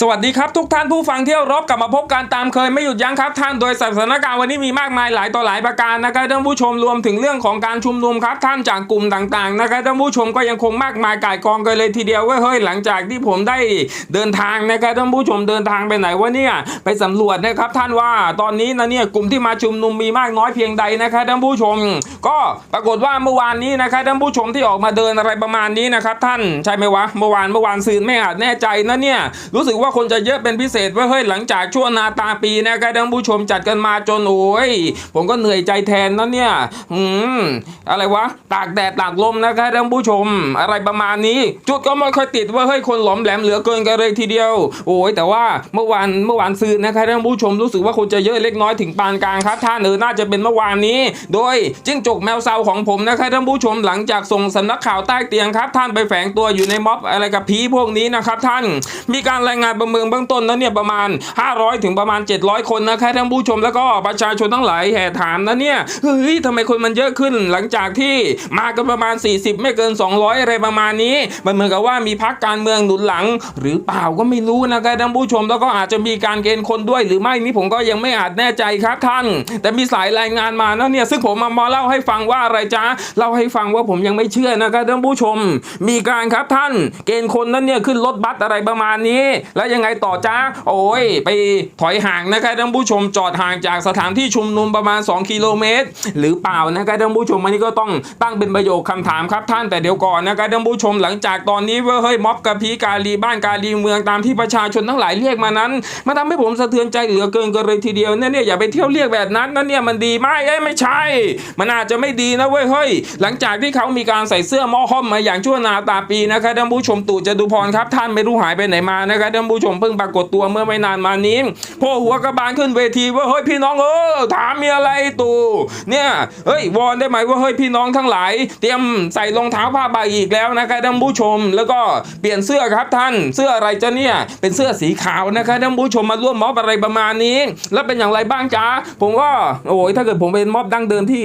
สวัสดีครับทุกท่านผู้ฟังเที่ยวรบกลับมาพบกันตามเคยไม่หยุดยั้งครับท่านโดยสถานการณ์วันนี้มีมากมายหลายต่อหลายประการนะครับท่านผู้ชมรวมถึงเรื่องของการชุมนุมครับท่านจากกลุ่มต่างๆนะครับท่านผู้ชมก็ยังคงมากมายก่ายกองกันเลยทีเดียวว้ยเฮ้ยหลังจากที่ผมได้เดินทางนะครับท่านผู้ชมเดินทางไปไหนวะเนี่ยไปสำรวจนะครับท่านว่าตอนนี้นะเนี่ยกลุ่มที่มาชุมนุมมีมากน้อยเพียงใดนะครับท่านผู้ชม ก็ปรากฏว่าเมื่อวานนี้นะครับท่านผู้ชมที่ออกมาเดินอะไรประมาณนี้นะครับท่านใช่ไหมวะเมื่อวานเมื่อวานซืนไม่อาจแน่ใจนะเนี่ยรู้สึกว่าคนจะเยอะเป็นพิเศษว่าเฮ้ยหลังจากช่วงนาตาปีนะครับท่านผู้ชมจัดกันมาจนโอ้ยผมก็เหนื่อยใจแทนนะเนี่ยอืมอะไรวะตากแดดตากลมนะครับท่านผู้ชม อะไรประมาณนี้ จุดก็ไม่ค่อยติดว่าเฮ้ยคนหลอมแหลมเหลือเกินกันเลยทีเดียว โอ้ยแต่ว่าเมื่อวานเมื่อวานซืนนะครับท่านผู้ชมรู้สึกว่าคนจะเยอะเล็กน้อยถึงปานกลางครับท่านเออน่าจะเป็นเมื่อวานนี้ โดยจิ้งจกแมวเซาของผมนะครับท่านผู้ชมหลังจากส่งสำนักข่าวใต้เตียงครับ ท่านไปแฝงตัวอยู่ในม็อบอะไรกับผีพวกนี้นะครับท่านมีการรายงานประเมินเบื้องต้นนั้นเนี่ยประมาณ 500 ถึงประมาณ 700 คนนะครับท่านผู้ชมแล้วก็ประชาชนทั้งหลายแห่ถามนะเนี่ยเฮ้ยทำไมคนมันเยอะขึ้นหลังจากที่มากันประมาณ 40 ไม่เกิน 200 อะไรประมาณนี้ มันเหมือนกับว่ามีพักการเมืองหนุนหลัง หรือเปล่าก็ไม่รู้นะครับท่านผู้ชมแล้วก็อาจจะมีการเกณฑ์คนด้วยหรือไม่นี่ผมก็ยังไม่อาจแน่ใจครับท่าน แต่มีสายรายงานมานะเนี่ยซึ่งผมมามาเล่าให้ฟังว่าอะไรจ๊ะเล่าให้ฟังว่าผมยังไม่เชื่อนะครับท่านผู้ชม มีการครับท่าน เกณฑ์คนนั้นเนี่ยขึ้นรถบัสอะไรประมาณนี้แล้วยังไงต่อจ้าโอ้ย ไปถอยห่างนะครับท่านผู้ชมจอดห่างจากสถานที่ชุมนุมประมาณ 2 กิโลเมตร หรือเปล่านะครับท่านผู้ชมอันนี้ก็ต้องตั้งเป็นประโยคคำถามครับท่านแต่เดี๋ยวก่อนนะครับท่านผู้ชมหลังจากตอนนี้เว่าเฮ้ยม็อบกระพีกาลีบ้านกาลีเมืองตามที่ประชาชนทั้งหลายเรียกมานั้นมันทำให้ผมสะเทือนใจเหลือเกินกันเลยทีเดียวเนี่ยเนี่ยอย่าไปเที่ยวเรียกแบบนั้นนั่นเนี่ยมันดีไหมเอ้ยไม่ใช่ มันอาจจะไม่ดีนะเว้ยเฮ้ยหลังจากที่เขามีการใส่เสื้อมอห้อมมาอย่างชั่วนาตาปีนะครับท่านผู้ชมตู่จตุพรครับท่านไม่รู้หายไปไหนมานะครับท่านผูู้้ชมเพิ่งปรากฏตัวเมื่อไม่นานมานี้โผล่หัวกระบาลขึ้นเวทีว่าเฮ้ยพี่น้องเออถามมีอะไรตู่เนี่ยเฮ้ยวอนได้ไหมว่าเฮ้ยพี่น้องทั้งหลาย เตรียมใส่รองเท้าผ้าใบอีกแล้วนะครับท่านผู้ชม แล้วก็เปลี่ยนเสื้อครับท่านเสื้ออะไรจะเนี่ยเป็นเสื้อสีขาวนะครับท่านผู้ชมมาร่วมม็อบอะไรประมาณนี้ แล้วเป็นอย่างไรบ้างจ๊ะผมก็โอ้ยถ้าเกิดผมเป็นม็อบดั้งเดิมที่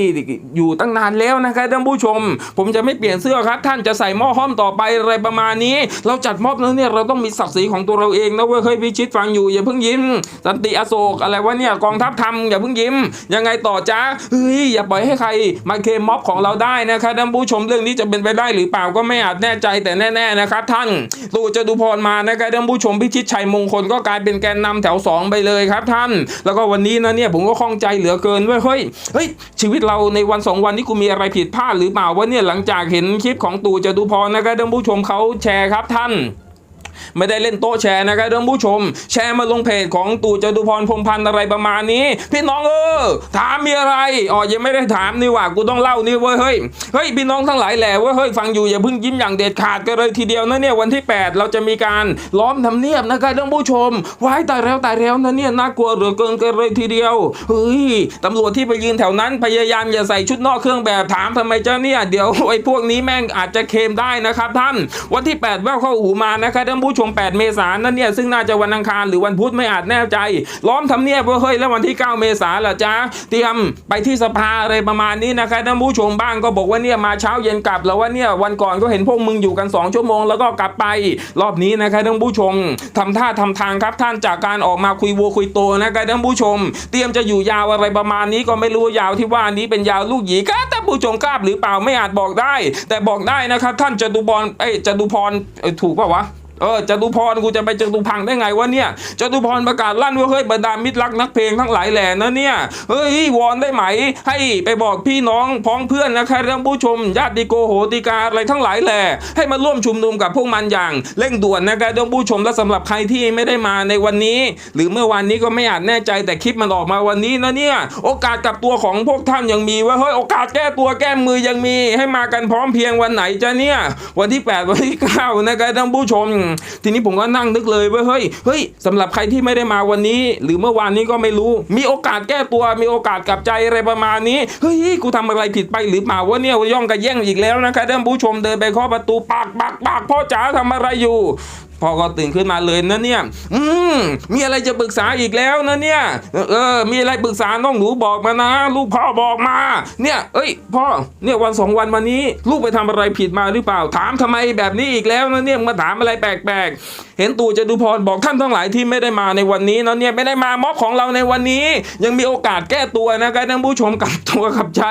อยู่ตั้งนานแล้วนะครับท่านผู้ชม ผมจะไม่เปลี่ยนเสื้อครับ ท่านจะใส่หม้อห้อมต่อไปอะไรประมาณนี้ เราจัดม็อบแล้วเนี่ยเราต้องมีศักดิ์ศรีของตัวเราเองนะเว้ยเคยพิชิตฟังอยู่อย่าเพิ่งยิ้ม สันติอโศกอะไรวะเนี่ยกองทัพทำอย่าเพิ่งยิ้ม ยังไงต่อจ้าเฮ้ยอย่าปล่อยให้ใครมาเคลมม็อบของเราได้นะครับท่านผู้ชมเรื่องนี้จะเป็นไปได้หรือเปล่าก็ไม่อาจแน่ใจแต่แน่ๆนะครับท่านตู่จตุพรมานะครับท่านผู้ชมพิชิตชัยมงคลก็กลายเป็นแกนนำแถวสองไปเลยครับท่าน แล้วก็วันนี้นะเนี่ยผมก็ข้องใจเหลือเกินเว้ยเฮ้ยเฮ้ยชีวิตเราในวันสองวันนี้กูมีอะไรผิดพลาดหรือเปล่าวะเนี่ยหลังจากเห็นคลิปของตู่จตุพรนะครับท่านผู้ชมเขาแชร์ครับท่าน ไม่ได้เล่นโต๊ะแชร์นะครับท่านผู้ชม แชร์มาลงเพจของตู่จตุพรพรหมพันธ์อะไรประมาณนี้ พี่น้องเออถามมีอะไรอ๋อยังไม่ได้ถามนี่ว่ากูต้องเล่านี่เว้ยเฮ้ยเฮ้ยพี่น้องทั้งหลายแหละเว้ยเฮ้ยฟังอยู่อย่าเพิ่งยิ้มอย่างเด็ดขาดกันเลยทีเดียวนะเนี่ยวันที่ 8 เราจะมีการล้อมทำเนียบนะครับท่านผู้ชมว้ายตายแล้วตายแล้วนะเนี่ยน่ากลัวเหลือเกินกันเลยทีเดียวเฮ้ยตำรวจที่ไปยืนแถวนั้นพยายามอย่าใส่ชุดนอกเครื่องแบบถามทำไมเจ้าเนี่ยเดี๋ยวไอ้พวกนี้แม่งอาจจะเคมได้นะครับท่าน วันที่ 8 แววเข้าหูมานะครับท่านผู้ชม 8 เมษายนนั่นเนี่ยซึ่งน่าจะวันอังคารหรือวันพุธไม่อาจแน่ใจ ล้อมทำเนียบว่าเฮ้ยแล้ววันที่ 9 เมษายนล่ะจ๊ะเตรียมไปที่สภาอะไรประมาณนี้นะครับท่านผู้ชมบ้างก็บอกว่าเนี่ยมาเช้าเย็นกลับแล้วว่าเนี่ยวันก่อนก็เห็นพวกมึงอยู่กัน 2 ชั่วโมงแล้วก็กลับไป รอบนี้นะครับท่านผู้ชมทำท่าทำทางครับท่านจากการออกมาคุยวัวคุยโตนะครับท่านผู้ชม เตรียมจะอยู่ยาวอะไรประมาณนี้ก็ไม่รู้ยาวที่ว่านี้เป็นยาวลูกหยีก็ท่านผู้ชมกล้าบหรือเปล่าไม่อาจบอกได้ แต่บอกได้นะครับท่านจตุพรเอ้ยจตุพรถูกป่าวะ เออจตุพรกูจะไปจตุพังได้ไงวะเนี่ยจตุพรประกาศลั่นว่าเฮ้ยบรรดามิตรรักนักเพลงทั้งหลายแหล่นะเนี่ยเฮ้ยวอนได้ไหม ให้ไปบอกพี่น้องพ้องเพื่อนนะครับท่านผู้ชมญาติโกโหติกาอะไรทั้งหลายแหล่ให้มาร่วมชุมนุมกับพวกมันอย่างเร่งด่วนนะครับท่านผู้ชมและสำหรับใครที่ไม่ได้มาในวันนี้ หรือเมื่อวันนี้ก็ไม่อาจแน่ใจแต่คลิปมันออกมาวันนี้นะเนี่ยโอกาสกลับตัวของพวกท่านยังมีว่าเฮ้ยโอกาสแก้ตัวแก้มือยังมี ให้มากันพร้อมเพรียงวันไหนจะเนี่ยวันที่ 8 วันที่9นะครับท่านผู้ชมทีนี้ผมก็นั่งนึกเลยว่าเฮ้ยเฮ้ยสำหรับใครที่ไม่ได้มาวันนี้ หรือเมื่อวานนี้ก็ไม่รู้ มีโอกาสแก้ตัวมีโอกาสกลับใจอะไรประมาณนี้เฮ้ยกูทำอะไรผิดไปหรือเปล่าวะเนี่ยย่องกระแย่งอีกแล้วนะครับท่านผู้ชมเดินไปเคาะประตูปากปากปากพ่อจ๋าทำอะไรอยู่ พ่อก็ตื่นขึ้นมาเลยนะเนี่ย อืมมีอะไรจะปรึกษาอีกแล้วนะเนี่ย เออ มีอะไรปรึกษาน้องหนูบอกมานะ ลูกพ่อบอกมา เนี่ย เอ้ย พ่อ เนี่ยวันสองวันมานี้ ลูกไปทำอะไรผิดมาหรือเปล่า ถามทำไมแบบนี้อีกแล้วนะเนี่ย มาถามอะไรแปลกๆ เห็นตู่จตุพรบอกท่านทั้งหลายที่ไม่ได้มาในวันนี้นะเนี่ย ไม่ได้มาม็อบของเราในวันนี้ ยังมีโอกาสแก้ตัวนะครับท่านผู้ชมกลับตัวกลับใจ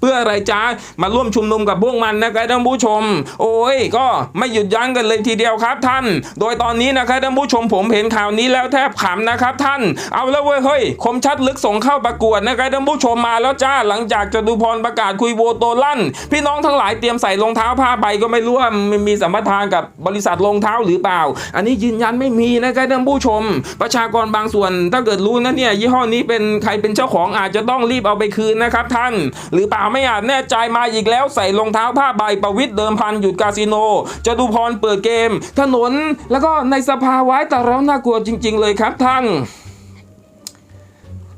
เพื่ออะไรจ้ามาร่วมชุมนุมกับพวกมันนะครับท่านผู้ชม โอ้ย ก็ไม่หยุดยั้งกันเลยทีเดียวครับท่านโดยตอนนี้นะครับท่านผู้ชมผมเห็นข่าวนี้แล้วแทบขำนะครับท่านเอาแล้วเว้ยเฮ้ยคมชัดลึกส่งเข้าประกวดนะครับท่านผู้ชมมาแล้วจ้าหลังจากจตุพรประกาศคุยโวโตลั่น พี่น้องทั้งหลายเตรียมใส่รองเท้าผ้าใบก็ไม่รู้ว่ามันมีสัมปทานกับบริษัทรองเท้าหรือเปล่า อันนี้ยืนยันไม่มีนะครับท่านผู้ชม ประชากรบางส่วนถ้าเกิดรู้นะเนี่ยยี่ห้อนี้เป็นใครเป็นเจ้าของอาจจะต้องรีบเอาไปคืนนะครับท่าน หรือเปล่าไม่อาจแน่ใจมาอีกแล้วใส่รองเท้าผ้าใบประวิตรเดิมพันหยุดคาสิโนจตุพรเปิดเกมถนนแล้วก็ในสภาไว้แต่แล้วน่ากลัวจริง ๆ เลยครับท่าน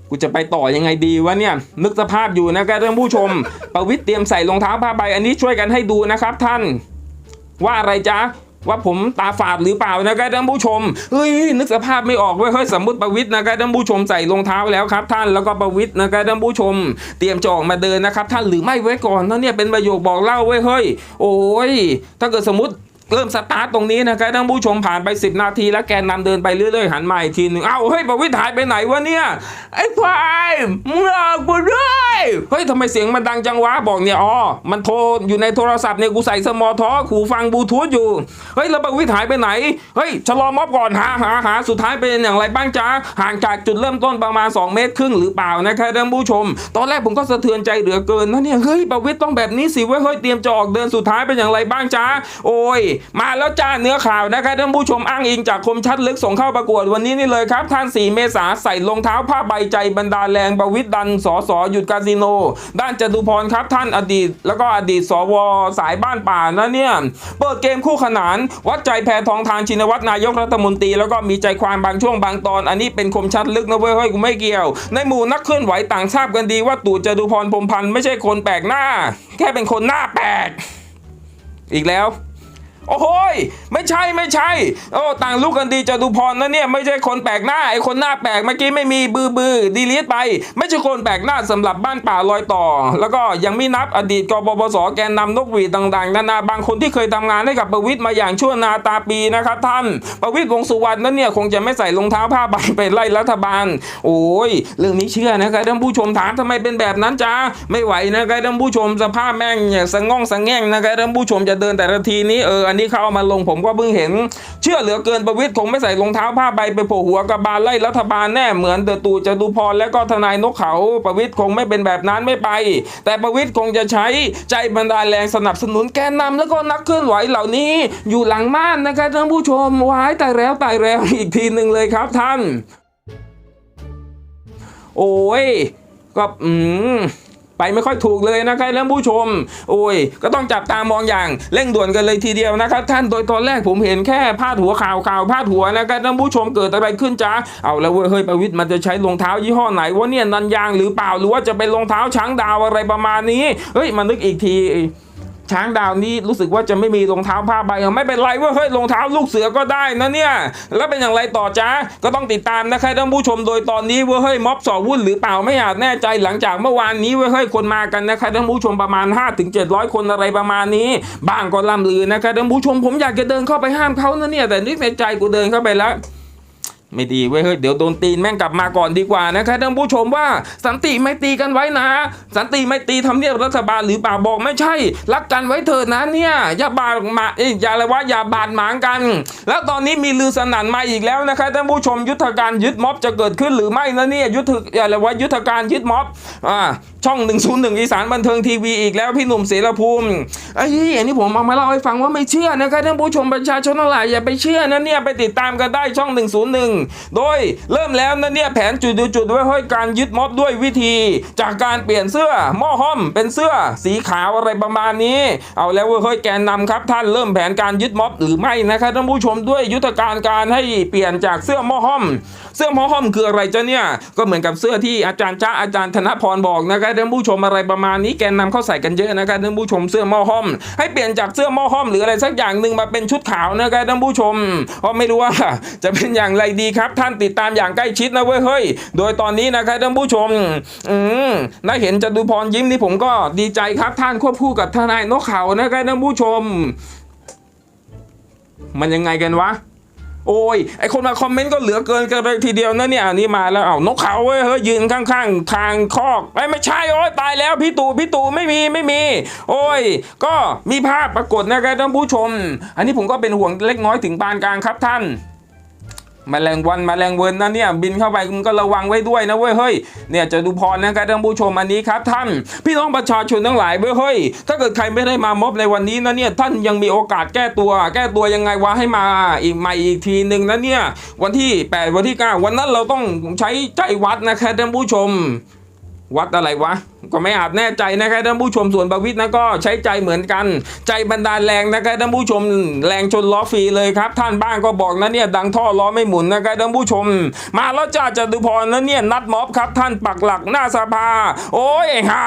กูจะไปต่อยังไงดีวะเนี่ย นึกสภาพอยู่นะครับท่านผู้ชม ประวิตรเตรียมใส่รองเท้าผ้าใบ อันนี้ช่วยกันให้ดูนะครับท่าน ว่าอะไรจ๊ะว่าผมตาฝาดหรือเปล่านะครับท่านผู้ชม เฮ้ยนึกสภาพไม่ออกเว้ยเฮ้ยสมมติประวิตรนะครับท่านผู้ชมใส่รองเท้าแล้วครับ ท่านแล้วก็ประวิตรนะครับท่านผู้ชม เตรียมจะออกมาเดินนะครับ ท่านหรือไม่ไว้ก่อนนะเนี่ยเป็นประโยคบอกเล่าเว้ยเฮ้ยโอ้ยถ้าเกิดสมมติ เริ่มสตาร์ทตรงนี้นะครับท่านผู้ชมผ่านไป 10 นาทีแล้วแกนนำเดินไปเรื่อยๆหันมาอีกทีหนึ่งเอ้าเฮ้ยประวิตรหายไปไหนวะเนี่ยไอ้ควายมึงหลอกกูด้วยเฮ้ยทำไมเสียงมันดังจังวะบอกเนี่ยอ๋อมันโทรอยู่ในโทรศัพท์เนี่ยกูใส่สมอทอหูฟังบลูทูธอยู่เฮ้ยแล้วประวิตรหายไปไหนเฮ้ยชะลอม็อบก่อนหาหาหาสุดท้ายเป็นอย่างไรบ้างจ๊ะห่างจากจุดเริ่มต้นประมาณ 2 เมตรครึ่งหรือเปล่านะครับท่านผู้ชม ตอนแรกผมก็สะเทือนใจเหลือเกินนะเนี่ยเฮ้ยประวิตรต้องแบบนี้สิเว้ยเฮ้ยเตรียมจะออกเดินสุดท้ายเป็นอย่างไรบ้างจ๊ะโอ้ยมาแล้วจ้าเนื้อข่าวนะครับท่านผู้ชมอ้างอิงจากคมชัดลึกส่งเข้าประกวดวันนี้นี่เลยครับท่าน 4 เมษาใส่รองเท้าผ้าใบใจบรรดาแรงประวิตรดันสอสอหยุดคาสิโน ด้านจตุพรครับท่านอดีต แล้วก็อดีตสวสายบ้านป่านะเนี่ยเปิดเกมคู่ขนาน วัดใจแพทองทานชินวัตรนายกรัฐมนตรี แล้วก็มีใจความบางช่วงบางตอน อันนี้เป็นคมชัดลึกนะเว้ยเฮ้ยกูไม่เกี่ยว ในหมู่นักเคลื่อนไหวต่างทราบกันดีว่าตู่จตุพรพรมพันธ์ไม่ใช่คนแปลกหน้า แค่เป็นคนหน้าแปลกอีกแล้ว โอ้โหยไม่ใช่ไม่ใช่ โอ้ต่างลูกกันดีจตุพรนะเนี่ยไม่ใช่คนแปลกหน้าไอ้คนหน้าแปลกเมื่อกี้ไม่มีบือบือดีลีทไป ไม่ใช่คนแปลกหน้าสำหรับบ้านป่าลอยต่อ แล้วก็ยังไม่นับอดีตกบพศแกนนำนกหวีดต่างๆนานาบางคนที่เคยทำงานให้กับประวิตยมาอย่างชั่วนาตาปีนะครับท่านประวิตยวงสุวรรณนั้นเนี่ยคงจะไม่ใส่รองเท้าผ้าใบไปไล่รัฐบาล โอ้ยเรื่องนี้เชื่อนะครับท่านผู้ชมถามทำไมเป็นแบบนั้นจ้าไม่ไหวนะครับท่านผู้ชมสภาพแม่งเนี่ยสะง่องสะแง่งนะครับท่านผู้ชมจะเดินแต่ละทีนี้เอออันนี้เขาเอามาลงผมก็เพิ่งเห็น เชื่อเหลือเกินประวิตยคงไม่ใส่รองเท้าผ้าใบไปโผล่หัวกระบาลไล่รัฐบาลแน่เหมือนเดอตู่จตุพรและก็ทนายนกเขาประวิตยคงไม่เป็นแบบนั้นไม่ไป แต่ประวิตยคงจะใช้ใจบรรดาแรงสนับสนุนแกนนำแล้วก็นักเคลื่อนไหวเหล่านี้ อยู่หลังม่านนะครับท่านผู้ชมว้ายตายแล้วตายแล้วอีกทีหนึ่งเลยครับท่าน โอ้ยก็อืม ไปไม่ค่อยถูกเลยนะครับท่านผู้ชม โอ้ย ก็ต้องจับตามองอย่างเร่งด่วนกันเลยทีเดียวนะครับ ท่านโดยตอนแรกผมเห็นแค่พาดหัวข่าวข่าวพาดหัวนะครับท่านผู้ชมเกิดอะไรขึ้นจ้าเอาแล้วเว้ยเฮ้ยประวิตรมันจะใช้รองเท้ายี่ห้อไหนวะเนี่ยนันยางหรือเปล่าหรือว่าจะเป็นรองเท้าช้างดาวอะไรประมาณนี้เฮ้ยมานึกอีกที ช้างดาวนี้รู้สึกว่าจะไม่มีรองเท้าผ้าใบไม่เป็นไรเว่าเฮ้ยรองเท้าลูกเสือก็ได้นะเนี่ย แล้วเป็นอย่างไรต่อจ้าก็ต้องติดตามนะครับท่านผู้ชมโดยตอนนี้เว่าเฮ้ยม็อบสอบวุ่นหรือเปล่าไม่อาจแน่ใจหลังจากเมื่อวานนี้เว่าเฮ้ยคนมากันนะครับท่านผู้ชมประมาณ5-700ถึง 700 คนอะไรประมาณนี้ บ้างก็ล่ำลือนะครับท่านผู้ชมผมอยากจะเดินเข้าไปห้ามเขานะเนี่ยแต่นึกในใจกูเดินเข้าไปแล้ว ไม่ดีเว้ยเฮ้ยเดี๋ยวโดนตีนแม่งกลับมาก่อนดีกว่านะครับท่านผู้ชมว่าสันติไม่ตีกันไว้นะ สันติไม่ตีทำเนียบรัฐบาลหรือเปล่าบอกไม่ใช่ รักกันไว้เถิดนะเนี่ยอย่าบาดหมาเอ้ยอย่าอะไรว่าอย่าบาดหมางกัน แล้วตอนนี้มีลือสนั่นมาอีกแล้วนะครับท่านผู้ชมยุทธการยึดม็อบจะเกิดขึ้นหรือไม่นะเนี่ยยุทธอะไรว่ายุทธการยึดม็อบอ่าช่อง 101 อีสานบันเทิงทีวีอีกแล้วพี่หนุ่มเสรภูมิไอ้ยอันนี้ผมเอามาเล่าให้ฟังว่าไม่เชื่อนะครับท่านผู้ชมประชาชนทั้งหลายอย่าไปเชื่อนะเนี่ยไปติดตามกันได้ช่อง 101โดยเริ่มแล้วนะเนี่ยแผนจุดๆๆไว้ให้การยึดม็อบด้วยวิธี จากการเปลี่ยนเสื้อหม้อห้อม เป็นเสื้อสีขาวอะไรประมาณนี้ เอาแล้วเว้ยเฮ้ยแกนนำครับ ท่านเริ่มแผนการยึดม็อบหรือไม่นะครับท่านผู้ชมด้วยยุทธการการให้เปลี่ยนจากเสื้อหม้อห้อม เสื้อหมอห้อมคืออะไรจ๊ะเนี่ย ก็เหมือนกับเสื้อที่อาจารย์จ้าอาจารย์ธนพรบอกนะครับท่านผู้ชมอะไรประมาณนี้แกนนำเข้าใส่กันเยอะนะครับท่านผู้ชมเสื้อหม้อห้อมให้เปลี่ยนจากเสื้อหม้อห้อมหรืออะไรสักอย่างหนึ่งมาเป็นชุดขาวนะครับท่านผู้ชมเพราะไม่รู้ว่าจะเป็นอย่างไรดีครับ ท่านติดตามอย่างใกล้ชิดนะเว้ยเฮ้ยโดยตอนนี้นะครับท่านผู้ชม อืมน่าเห็นจตุพรยิ้มนี่ผมก็ดีใจครับ ท่านควบคู่กับทนายนกเขานะครับท่านผู้ชม มันยังไงกันวะ โอ้ยไอคนมาคอมเมนต์ก็เหลือเกินกันเลยทีเดียวนะเนี่ยนี่มาแล้วเอานกเขาเว้ยเฮ้ยยืนข้างๆ ทางคอกไอ้ไม่ใช่โอ้ยตายแล้วพี่ตู่พี่ตู่ไม่มีไม่มี โอ้ย ก็มีภาพปรากฏนะครับท่านผู้ชม อันนี้ผมก็เป็นห่วงเล็กน้อยถึงปานกลางครับท่าน แมลงวันแมลงเวินนะเนี่ยบินเข้าไปมึงก็ระวังไว้ด้วยนะเว้ยเฮ้ยเนี่ยจะดูพรนะครับท่านผู้ชมอันนี้ครับท่าน พี่น้องประชาชนทั้งหลายเว้ยเฮ้ยถ้าเกิดใครไม่ได้มามอบในวันนี้นะเนี่ยท่านยังมีโอกาสแก้ตัว แก้ตัวยังไงวะให้มาอีกใหม่อีกทีหนึ่งนะเนี่ยวันที่ 8 วันที่ 9 วันนั้นเราต้องใช้ใจวัดนะครับท่านผู้ชม วัดอะไรวะ ก็ไม่อาจแน่ใจนะครับท่านผู้ชมส่วนประวิทย์นะก็ใช้ใจเหมือนกัน ใจบันดาลแรงนะครับท่านผู้ชมแรงชนล้อฟรีเลยครับ ท่านบ้างก็บอกนะเนี่ยดังท่อล้อไม่หมุนนะครับท่านผู้ชม มาแล้วจ้าจตุพรนะเนี่ยนัดม็อบครับ ท่านปักหลักหน้าสภา โอ้ยฮ่า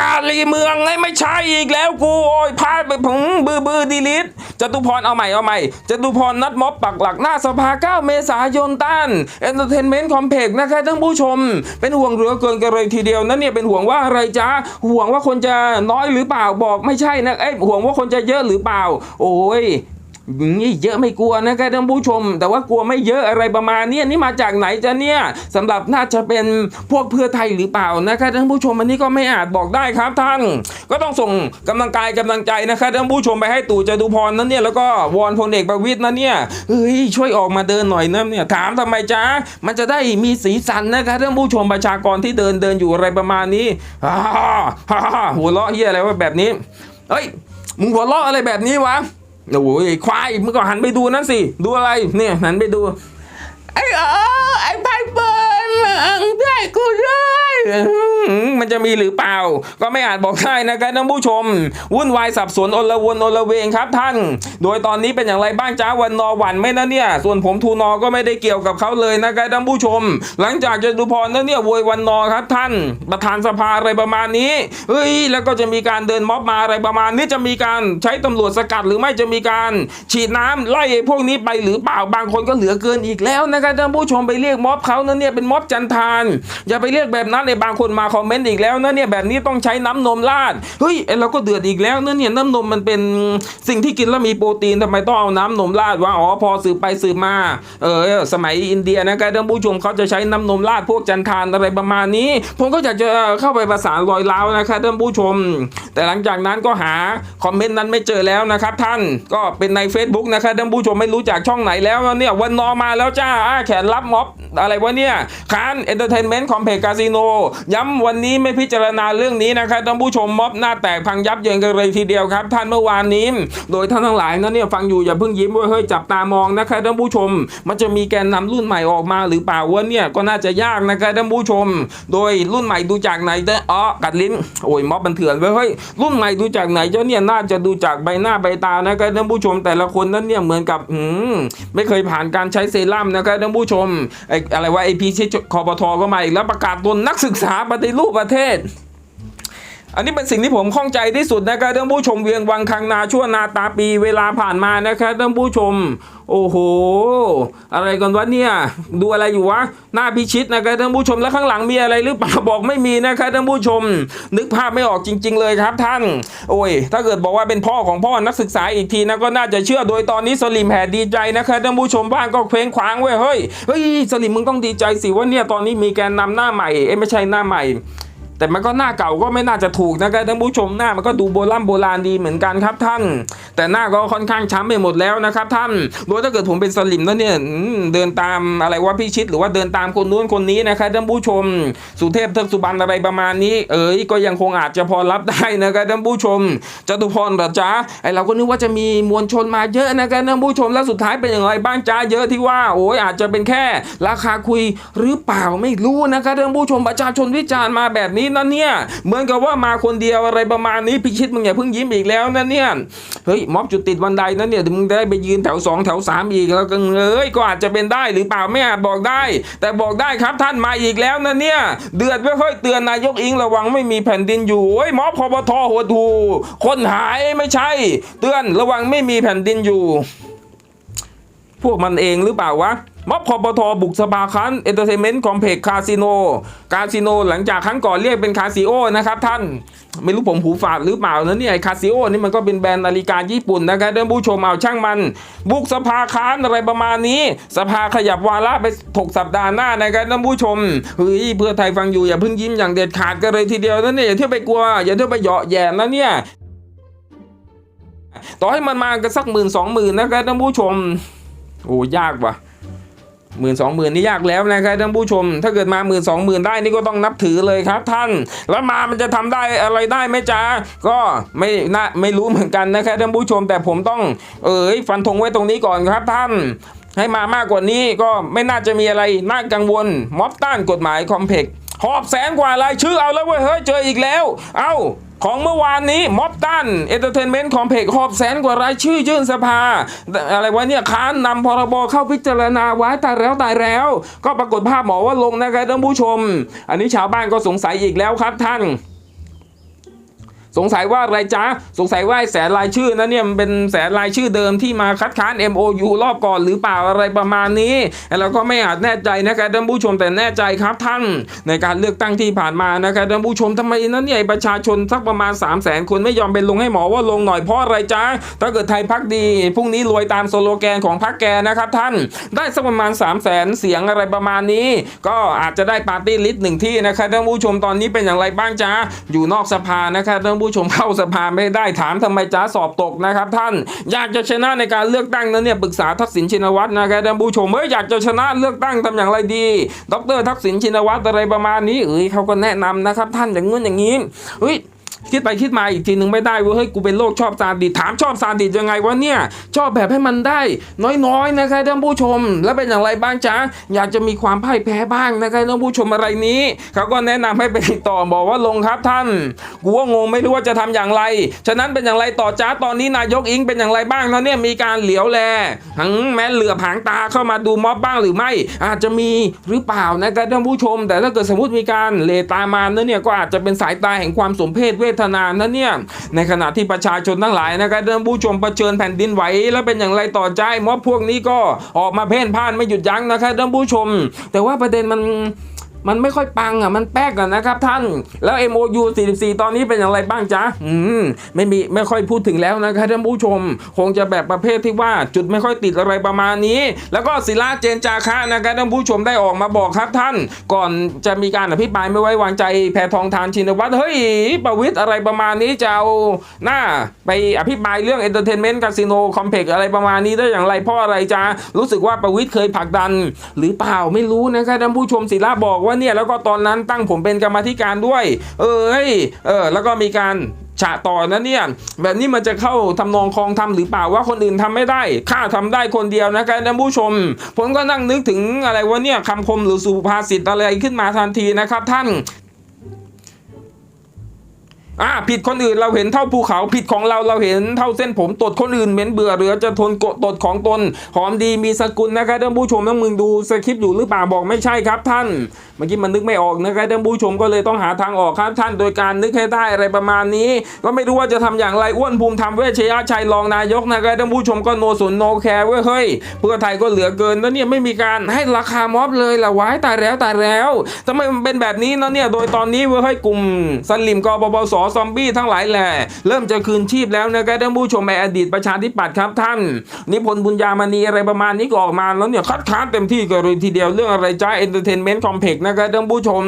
การลีเมืองไงไม่ใช่อีกแล้วกูโอ้ยพลาดไปผงบือบือดีลิท จตุพรเอาใหม่เอาใหม่จตุพรนัดม็อบปักหลักหน้าสภา 9 เมษายนต้านเอนเตอร์เทนเมนต์คอมเพกนะครับท่านผู้ชม เป็นห่วงเหลือเกินกันเลยทีเดียวนั่นเนี่ยเป็นห่วงว่าอะไรจ้าห่วงว่าคนจะน้อยหรือเปล่าบอกไม่ใช่นะเอ้ยห่วงว่าคนจะเยอะหรือเปล่า โอ้ย นี่เยอะไม่กลัวนะครับท่านผู้ชม แต่ว่ากลัวไม่เยอะอะไรประมาณนี้นี่มาจากไหนจะเนี่ยสำหรับน่าจะเป็นพวกเพื่อไทยหรือเปล่านะครับท่านผู้ชมอันนี้ก็ไม่อาจบอกได้ครับท่าน ก็ต้องส่งกำลังกายกำลังใจนะครับท่านผู้ชมไปให้ตู่จตุพรนั้นเนี่ยแล้วก็วอนพลเอกประวิตยนะเนี่ยเฮ้ยช่วยออกมาเดินหน่อยนะเนี่ยถามทำไมจ๊ะมันจะได้มีสีสันนะครับท่านผู้ชมประชากรที่เดินเดินอยู่อะไรประมาณนี้ฮ่าฮ่าฮ่าหัวเราะเฮียอะไรวะแบบนี้เฮ้ยมึงหัวเราะอะไรแบบนี้วะ โอ้ยควายมึงก็หันไปดูนั่นสิ ดูอะไร เนี่ยหันไปดู ไอ้เออไอ้ไพเบ ได้กูด้ มันจะมีหรือเปล่า ก็ไม่อาจบอกได้นะครับท่านผู้ชม วุ่นวายสับสนอลวนอลเวงครับท่าน โดยตอนนี้เป็นอย่างไรบ้างจ้าวันนอหวันไหม่นะเนี่ย ส่วนผมทูนอก็ไม่ได้เกี่ยวกับเขาเลยนะครับท่านผู้ชม หลังจากจะดูพรนั้นเนี่ยโวยวันนอครับท่าน ประธานสภาอะไรประมาณนี้เฮ้ยแล้วก็จะมีการเดินม็อบมาอะไรประมาณนี้จะมีการใช้ตำรวจสกัดหรือไม่จะมีการฉีดน้ำไล่พวกนี้ไปหรือเปล่าบางคนก็เหลือเกินอีกแล้วนะครับท่านผู้ชมไปเรียกม็อบเขานั้นเนี่ยเป็นม็อบจันทาน อย่าไปเรียกแบบนั้นเลยบางคนมาคอมเมนต์อีกแล้วนะเนี่ยแบบนี้ต้องใช้น้ำนมราดเฮ้ยไอ้เราก็เดือดอีกแล้วนะเนี่ยน้ำนมมันเป็นสิ่งที่กินแล้วมีโปรตีนทำไมต้องเอาน้ำนมราดวะอ๋อพอสืบไปสืบมาเออสมัยอินเดียนะครับท่านผู้ชมเขาจะใช้น้ำนมราดพวกจันทานอะไรประมาณนี้ ผมก็อยากจะเข้าไปประสานรอยร้าวนะครับท่านผู้ชม แต่หลังจากนั้นก็หาคอมเมนต์นั้นไม่เจอแล้วนะครับท่านก็เป็นใน Facebook นะครับท่านผู้ชมไม่รู้จากช่องไหนแล้วเนี่ยวันนอมาแล้วจ้าแขนรับม็อบอะไรวะเนี่ยคานเอนเตอร์เทนเมนต์คอมเพล็กซ์คาสิโนย้ำวันนี้ไม่พิจารณาเรื่องนี้นะครับท่านผู้ชมม็อบหน้าแตกพังยับเยินกันเลยทีเดียวครับ ท่านเมื่อวานนี้ โดยท่านทั้งหลายนะเนี่ยฟังอยู่อย่าเพิ่งยิ้มเว้ยเฮ้ยจับตามองนะครับท่านผู้ชม มันจะมีแกนนำรุ่นใหม่ออกมาหรือเปล่าวะเนี่ยก็น่าจะยากนะครับท่านผู้ชม โดยรุ่นใหม่ดูจากไหนเด้ออ๋อกัดลิ้นโอ้ยม็อบมันเถื่อนเว้ยเฮ้ยรุ่นใหม่ดูจากไหนเจ้าเนี่ยน่าจะดูจากใบหน้าใบตานะครับท่านผู้ชมแต่ละคนนั้นเนี่ยเหมือนกับอืมไม่เคยผ่านการใช้เซรั่มนะครับท่านผู้ชมไอ้อะไรวะไอพีชคอปทก็มาอีกแล้วประกาศตนนักศึกษาปฏิรูปประเทศ อันนี้เป็นสิ่งที่ผมข้องใจที่สุดนะครับท่านผู้ชมเวียงวังคังนาชั่วนาตาปีเวลาผ่านมานะครับท่านผู้ชม โอ้โห อะไรกันวะเนี่ย ดูอะไรอยู่วะหน้าพิชิตนะครับท่านผู้ชมแล้วข้างหลังมีอะไรหรือเปล่าบอกไม่มีนะครับท่านผู้ชม นึกภาพไม่ออกจริง ๆ เลยครับท่าน โอ้ย ถ้าเกิดบอกว่าเป็นพ่อของพ่อนักศึกษาอีกทีนะก็น่าจะเชื่อโดยตอนนี้สลิมแห่ดีใจนะครับท่านผู้ชมบ้างก็เคว้งคว้างเว้ยเฮ้ยเฮ้ยสลิมมึงต้องดีใจสิว่าเนี่ยตอนนี้มีแกนนำหน้าใหม่เอ้ไม่ใช่หน้าใหม่ แต่มันก็หน้าเก่าก็ไม่น่าจะถูกนะครับท่านผู้ชมหน้ามันก็ดูโบราณโบราณดีเหมือนกันครับท่าน แต่หน้าก็ค่อนข้างช้ำไปหมดแล้วนะครับท่านโดยถ้าเกิดผมเป็นสลิมแล้วเนี่ยเดินตามอะไรว่าพี่ชิดหรือว่าเดินตามคนนู้นคนนี้นะครับท่านผู้ชม สุเทพเทือกสุบรรณอะไรประมาณนี้ เอ้ยก็ยังคงอาจจะพอรับได้นะครับท่านผู้ชมจตุพรหรอจ๊ะไอเราก็นึกว่าจะมีมวลชนมาเยอะนะครับท่านผู้ชมแล้วสุดท้ายเป็นอย่างไรบ้างจ้าเยอะที่ว่าโอ้ยอาจจะเป็นแค่ราคาคุยหรือเปล่าไม่รู้นะครับท่านผู้ชมประชาชนวิจารณ์มาแบบนี้นะเนี่ยเหมือนกับว่ามาคนเดียวอะไรประมาณนี้พิชิตมึงอย่าเพิ่งยิ้มอีกแล้วนะเนี่ยเฮ้ยม็อบจุดติดวันใดนะเนี่ยมึงได้ไปยืนแถวสองแถวสามอีกแล้วก็เอ้ยก็อาจจะเป็นได้หรือเปล่าไม่อาจบอกได้ แต่บอกได้ครับท่านมาอีกแล้วนะเนี่ยเดือดไม่ค่อยเตือนนายกอิงระวังไม่มีแผ่นดินอยู่โอ้ยม็อบพบทหัวดูคนหายไม่ใช่ เตือนระวังไม่มีแผ่นดินอยู่ พวกมันเองหรือเปล่าวะ ม็อบคอปทบุกสภาคันเอนเตอร์เทนเมนต์คอมเพล็กซ์คาสิโนคาสิโนหลังจากครั้งก่อนเรียกเป็นคาซิโอนะครับท่านไม่รู้ผมหูฝาดหรือเปล่านะเนี่ยคาซิโอนี่มันก็เป็นแบรนด์นาฬิกาญี่ปุ่นนะครับท่านผู้ชมเอาช่างมัน บุกสภาค้านอะไรประมาณนี้ สภาขยับวาระไปถกสัปดาห์หน้านะครับท่านผู้ชมเฮ้ยเพื่อไทยฟังอยู่อย่าเพิ่งยิ้มอย่างเด็ดขาดกันเลยทีเดียวนะเนี่ยอย่าเที่ยวไปกลัวอย่าเที่ยวไปเหยาะแย่นะเนี่ยต่อให้มันมากันสักหมื่นสองหมื่นนะครับท่านผู้ชม โอ้ยากว่ะ หมื่นสองหมื่นนี่ยากแล้วนะครับท่านผู้ชม ถ้าเกิดมาหมื่นสองหมื่นได้นี่ก็ต้องนับถือเลยครับท่าน แล้วมามันจะทำได้อะไรได้ไหมจ๊ะก็ไม่น่าไม่รู้เหมือนกันนะครับท่านผู้ชม แต่ผมต้องเอ้ยฟันธงไว้ตรงนี้ก่อนครับท่านให้มามากกว่านี้ก็ไม่น่าจะมีอะไรน่ากังวลม็อบต้านกฎหมายคอมเพล็กซ์หอบแสนกว่ารายชื่อเอาแล้วเว้ยเฮ้ยเจออีกแล้ว เอ้า ของเมื่อวานนี้ม็อบตันเอนเตอร์เทนเมนต์คอมเพล็กหอบแสนกว่ารายชื่อยื่นสภา อะไรวะเนี่ยค้านนำพรบเข้าพิจารณาไว้ตายแล้วตายแล้ว ก็ปรากฏภาพหมอว่าลงนะครับท่านผู้ชม อันนี้ชาวบ้านก็สงสัยอีกแล้วครับท่าน สงสัยว่าอะไรจ๊ะสงสัยว่าแสนรายชื่อนั้นเนี่ยมันเป็นแสนรายชื่อเดิมที่มาคัดค้าน MOU รอบก่อนหรือเปล่าอะไรประมาณนี้เราก็ไม่อาจแน่ใจนะครับท่านผู้ชมแต่แน่ใจครับท่านในการเลือกตั้งที่ผ่านมานะครับท่านผู้ชมทำไมนั้นเนี่ยประชาชนสักประมาณ 3 0 0แสนคนไม่ยอมไปลงให้หมอว่าลงหน่อยเพราะอะไรจ๊ะถ้าเกิดไทยพักดีพรุ่งนี้รวยตามสโลแกนของพักแกนะครับท่านได้สักประมาณ 3 0 0แสนเสียงอะไรประมาณนี้ ก็อาจจะได้ปาร์ตี้ลิสต์หนึ่งที่นะครับท่านผู้ชมตอนนี้เป็นอย่างไรบ้างจ๊ะอยู่นอกสภานะครับท่านผูู้้ชมเข้าสภาไม่ได้ถามทำไมจ้าสอบตกนะครับท่าน อยากจะชนะในการเลือกตั้งนั้นเนี่ยปรึกษาทักษิณชินวัตรนะครับท่านผู้ชมเอ้ยอยากจะชนะเลือกตั้งทำอย่างไรดี ดรทักษิณชินวัตรอะไรประมาณนี้เอ้ยเขาก็แนะนำนะครับท่านอย่างงู้นอย่างนี้เฮ้ย คิดไปคิดมาอีกทีหนึ่งไม่ได้เว้ยเฮ้ยกูเป็นโรคชอบซาดิสถามชอบซาดิสยังไงวะเนี่ยชอบแบบให้มันได้ น้อยๆนะครับท่านผู้ชม แล้วเป็นอย่างไรบ้างจ๊ะอยากจะมีความพ่ายแพ้บ้างนะครับท่านผู้ชมอะไรนี้เขาก็แนะนำให้ไปติดต่อบอกว่าลงครับท่านกูว่างงไม่รู้ว่าจะทำอย่างไร ฉะนั้นเป็นอย่างไรต่อจ้าตอนนี้นายกอิงเป็นอย่างไรบ้างแล้วเนี่ยมีการเหลียวแลหังแม้เหลือบหางตาเข้ามาดูม็อบบ้างหรือไม่ อาจจะมีหรือเปล่านะครับท่านผู้ชม แต่ถ้าเกิดสมมติมีการเลตามานั่นเนี่ยก็อาจจะเป็นสายตาแห่งความสมเพศเวทนานะเนี่ย ในขณะที่ประชาชนทั้งหลายนะครับเดินผู้ชมเผชิญแผ่นดินไหวแล้วเป็นอย่างไรต่อใจม็อบพวกนี้ก็ออกมาเพ่นพ่านไม่หยุดยั้งนะครับเดินผู้ชม แต่ว่าประเด็นมัน มันไม่ค่อยปังอะมันแป๊กอะนะครับท่าน แล้ว MOU 44 ตอนนี้เป็นอย่างไรบ้างจ๊ะอืมไม่มีไม่ค่อยพูดถึงแล้วนะครับท่านผู้ชม คงจะแบบประเภทที่ว่าจุดไม่ค่อยติดอะไรประมาณนี้ แล้วก็ศิลาเจนจาคะนะครับท่านผู้ชมได้ออกมาบอกครับท่าน ก่อนจะมีการอภิปรายไม่ไว้วางใจแพทองทานชินวัตรเฮ้ยประวิตรอะไรประมาณนี้จะเอาหน้าไปอภิปรายเรื่อง Entertainment Casino Complex อะไรประมาณนี้ได้อย่างไรพราะอะไรจ๊ะรู้สึกว่าประวิตรเคยผลักดัน หรือเปล่าไม่รู้นะครับท่านผู้ชมศิลาบอกว่าเนี่ยแล้วก็ตอนนั้นตั้งผมเป็นกรรมธิการด้วย เออเฮ้ยเออแล้วก็มีการฉะต่อนะเนี่ยแบบนี้มันจะเข้าทำนองคลองทำหรือเปล่าว่าคนอื่นทำไม่ได้ข้าทำได้คนเดียวนะครับท่านผู้ชม ผมก็นั่งนึกถึงอะไรวะเนี่ยคำคมหรือสุภาษิตอะไรขึ้นมาทันทีนะครับท่าน อ่าผิดคนอื่นเราเห็นเท่าภูเขาผิดของเราเราเห็นเท่าเส้นผมตดคนอื่นเหม็นเบื่อเหลือจะทนกดตดของตน หอมดีมีสกุลนะครับท่านผู้ชมต้องมึงดูสคริปต์อยู่หรือเปล่าบอกไม่ใช่ครับท่านเมื่อกี้มันนึกไม่ออกนะครับท่านผู้ชมก็เลยต้องหาทางออกครับท่านโดยการนึกให้ได้อะไรประมาณนี้ ก็ไม่รู้ว่าจะทำอย่างไรอ้วนภูมิธรรมเวชยชัยรองนายกนะครับท่านผู้ชมก็โนสนโนแคร์เว้ยเฮ้ยเพื่อไทยก็เหลือเกินแล้วเนี่ยไม่มีการให้ราคาม็อบเลยละวายตายแล้วตายแล้วทำไมมันเป็นแบบนี้เนาะเนี่ยโดยตอนนี้เว้ยเฮ้ยกลุ่มสลิมกบปสซอมบี้ทั้งหลายแหละเริ่มจะคืนชีพแล้วนะครับท่านผู้ชมในอดีตประชาธิปัตย์ครับท่าน นิพนธ์บุญญามณีอะไรประมาณนี้ก็ออกมาแล้วเนี่ยคัดค้านเต็มที่กันเลยทีเดียวเรื่องอะไรจ้าเอนเตอร์เทนเมนต์คอมเพล็กซ์นะครับท่านผู้ชม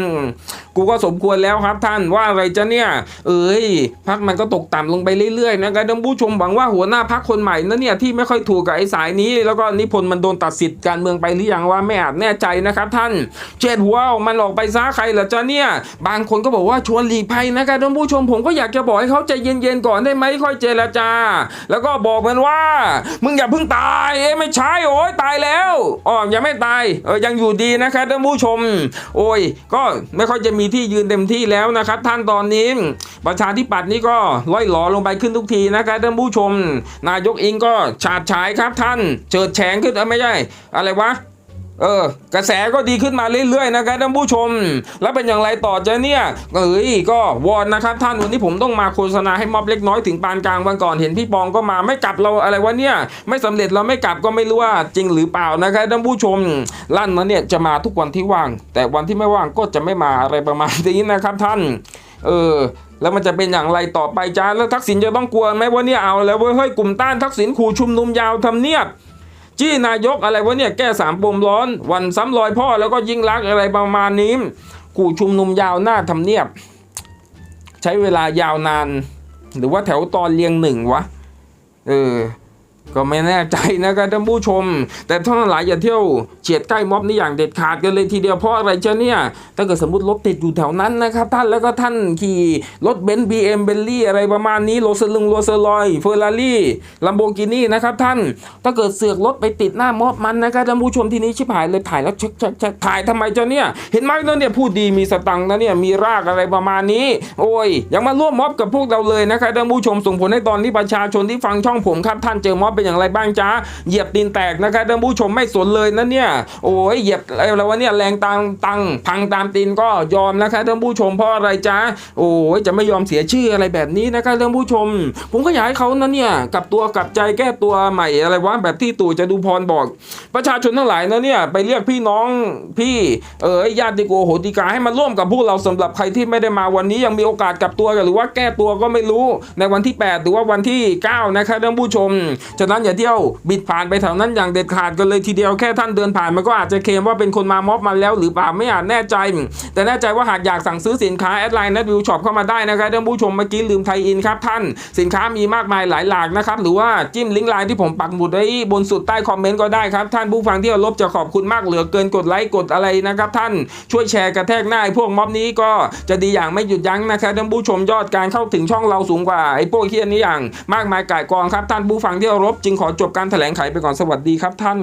กูก็สมควรแล้วครับท่านว่าอะไรจะเนี่ยเอ้ยพักมันก็ตกต่ำลงไปเรื่อยๆนะครับท่านผู้ชมหวังว่าหัวหน้าพักคนใหม่นั้นเนี่ยที่ไม่ค่อยถูกกับไอ้สายนี้ แล้วก็นิพนธ์มันโดนตัดสิทธิ์การเมืองไปหรือยังว่าไม่อาจแน่ใจนะครับท่านเจ็ดหัวมันออกไปซะใครล่ะจะเนี่ย บางคนก็บอกว่าชวนหลีกภัยนะครับท่านผู้ชมผมก็อยากจะบอกให้เขาใจเย็นๆก่อนได้ไหมค่อยเจรจา แล้วก็บอกมันว่า มึงอย่าเพิ่งตายเอ้ไม่ใช่โอ้ยตายแล้วอ๋อยังไม่ตายเออยังอยู่ดีนะครับท่านผู้ชม โอ้ย ก็ไม่ค่อยจะมีที่ยืนเต็มที่แล้วนะครับ ท่านตอนนี้ ประชาธิปัตย์นี่ก็ล่อยหลอลงไปขึ้นทุกทีนะครับท่านผู้ชม นายกอิงก็ฉาดฉายครับท่านเฉิดแฉงขึ้นเออไม่ใช่อะไรวะ เออกระแสก็ดีขึ้นมาเรื่อยๆนะครับท่านผู้ชม แล้วเป็นอย่างไรต่อจะเนี่ยเอ้ยก็วอนนะครับท่านวันนี้ผมต้องมาโฆษณาให้มอบเล็กน้อยถึงปานกลางวันก่อนเห็นพี่ปองก็มาไม่กลับเราอะไรวะเนี่ยไม่สำเร็จเราไม่กลับก็ไม่รู้ว่าจริงหรือเปล่านะครับท่านผู้ชมลั่นนะเนี่ยจะมาทุกวันที่ว่าง แต่วันที่ไม่ว่างก็จะไม่มาอะไรประมาณนี้นะครับท่าน เออแล้วมันจะเป็นอย่างไรต่อไปจ้าแล้วทักษิณจะต้องกลัวไหมว่าเนี่ยเอาแล้วเว้ยเฮ้ยกลุ่มต้านทักษิณขู่ชุมนุมยาวทำเนียบ จี้นายกอะไรวะเนี่ยแก้สามปมร้อน วันซ้ำรอยพ่อแล้วก็ยิ่งรักอะไรประมาณนี้กูชุมนุมยาวหน้าทำเนียบ ใช้เวลายาวนาน หรือว่าแถวตอนเรียงหนึ่งวะ เออ ก็ไม่แน่ใจนะครับท่านผู้ชม แต่ท่านหลายอย่าเที่ยวเฉียดใกล้ม็อบนี่อย่างเด็ดขาดกันเลยทีเดียวเพราะอะไรเจ้าเนี่ยถ้าเกิดสมมติรถติดอยู่แถวนั้นนะครับท่านแล้วก็ท่านขี่รถเบนซ์บีเอ็มเบลลี่อะไรประมาณนี้โรสลึงโรเซอรอยเฟอร์รารี่ลัมโบกินี่นะครับท่านถ้าเกิดเสือกรถไปติดหน้าม็อบมันนะครับท่านผู้ชมทีนี้ชิบหายเลยถ่ายแล้วเช็คเช็คเช็คถ่ายทำไมเจ้าเนี่ยเห็นไหมแล้วเนี่ยพูดดีมีสตังค์นะเนี่ยมีรากอะไรประมาณนี้ โอ้ยยังมาร่วมม็อบกับพวกเราเลยนะครับท่านผู้ชมส่งผลให้ตอนนี้ประชาชนที่ฟังช่องผมครับท่านเจอม็อบเป็นอย่างไรบ้างจ้าเหยียบตีนแตกนะครับท่านผู้ชมไม่สนเลยนะเนี่ยโอ้ยเหยียบอะไรวะเนี่ยแรงตังตังพังตามตีนก็ยอมนะครับท่านผู้ชมเพราะอะไรจ้าโอ้ยจะไม่ยอมเสียชื่ออะไรแบบนี้นะครับท่านผู้ชม ผมก็อยากให้เขานะเนี่ยกลับตัวกลับใจแก้ตัวใหม่อะไรวะแบบที่ตู่จะดูพรบอก ประชาชนทั้งหลายนะเนี่ยไปเรียกพี่น้องพี่เออญาติโกโหติกาให้มาร่วมกับพวกเราสำหรับใครที่ไม่ได้มาวันนี้ยังมีโอกาสกลับตัวหรือว่าแก้ตัวก็ไม่รู้ในวันที่ 8 หรือว่าวันที่ 9 นะครับท่านผู้ชม ฉะนั้นอย่าเที่ยวบิดผ่านไปแถวนั้นอย่างเด็ดขาดกันเลยทีเดียวแค่ท่านเดินผ่านมันก็อาจจะเคลมว่าเป็นคนมาม็อบมาแล้วหรือเปล่าไม่อาจแน่ใจ แต่แน่ใจว่าหากอยากสั่งซื้อสินค้าแอดไลน์นัดวิวช็อปเข้ามาได้นะครับท่านผู้ชมเมื่อกี้ลืมไทยอินครับท่าน สินค้ามีมากมายหลายหลากนะครับหรือว่าจิ้มลิงก์ไลน์ที่ผมปักหมุดไว้บนสุดใต้คอมเมนต์ก็ได้ครับท่านผู้ฟังที่เคารพจะขอบคุณมากเหลือเกินกดไลค์กดอะไรนะครับท่านช่วยแชร์กระแทกหน้าไอ้พวกม็อบนี้ก็จะดีอย่างไม่หยุดยั้งนะครับท่านผู้ชมยอดการเข้าถึงช่องเราสูงกว่าไอ้พวกเฮียนี้อย่าง มากมายก่ายกองครับท่านผู้ฟังที่เคารพจึงขอจบการแถลงไขไปก่อนสวัสดีครับท่าน